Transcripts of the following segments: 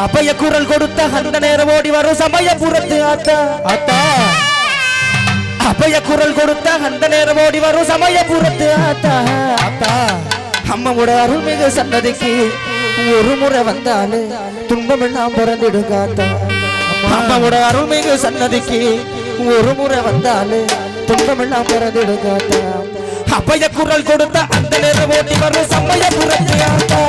அபய குரல் கொடுத்த அந்த நேரம் ஓடி வரும் சமயபுரத்து ஆத்தா. அத்தா அபய குரல் கொடுத்த அந்த நேரம் ஓடி வரும் சமயபுரத்து ஆத்தா. அத்தா அம்மாவோட அருள்மிகு சன்னதிக்கு ஒரு முறை வந்தாலே துன்பம் எல்லாம் பிறந்திடுங்க ஆத்தா அம்மாவோட அருள்மிகு சன்னதிக்கு ஒரு முறை வந்தாலே துன்பம் எல்லாம் பிறந்திடுங்க ஆத்தா அபய குரல் கொடுத்த அந்த நேரம் ஓடி வரும் சமயபுரத்து ஆத்தா.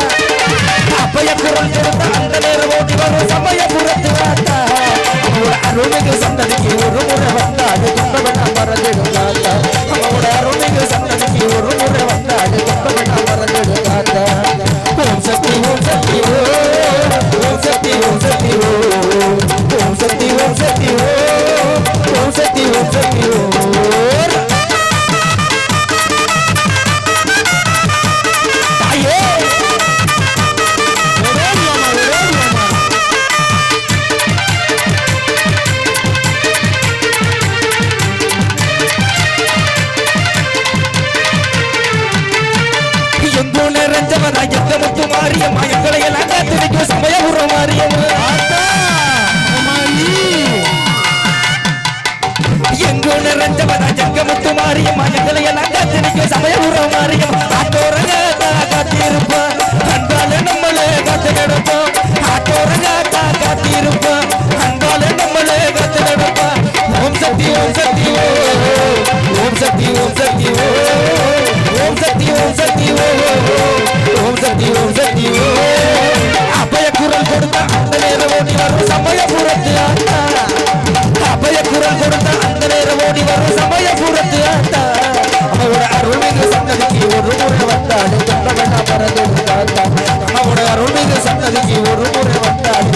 கொடுத்த அந்த நேரம் ஓடி வரும் சமயபுரத்து ஆத்தா அபய குரல் கொடுத்த அந்த நேரம் ஓடி வரும் சமயபுரத்து ஆத்தா அவனோட அருள்மிகு சன்னதிக்கு ஒரு முறை வந்தாடு துன்பமெல்லாம் பறந்து ஆத்தா அவனோட அருள்மிகு சன்னதிக்கு ஒரு முறை வந்தாடு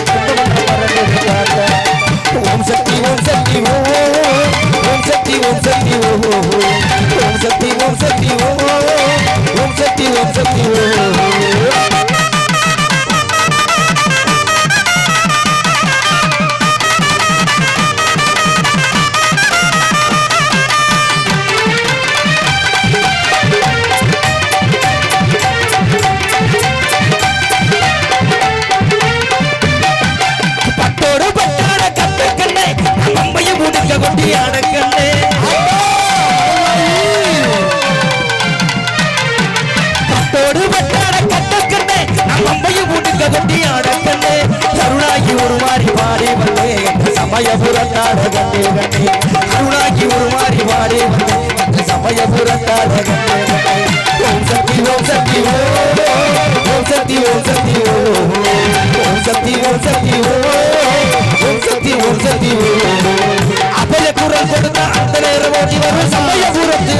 ஓம் சக்தி ஓம் சக்தி ஓ ஓம் சக்தி ஓம் சக்தி ஓ கொட்டி அடக்கண்ணே கருணாகி ஒரு மாறி மாறி வந்தே எங்க சமயபுரத்தாட கண்டே கண்டே கருணாகி ஒரு மாறி மாறி வந்தே எங்க சமயபுரத்தாட கண்டே கண்டே ஓம் சக்தி ஓம் சக்தி ஓம் ஓம் சக்தி ஓம் சக்தி ஓம் சக்தி ஓம் சக்தி ஓம் சக்தி ஓம் சக்தி அபய குரல் கொடுத்த அந்த நேரம் ஓடி வரும் சமயபுரத்து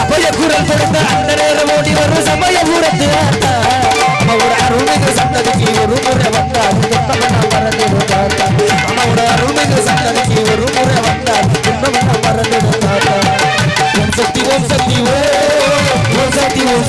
அபய குரல் கொடுத்த அந்த நேரம் ஓடி வரும் சமயபுரத்து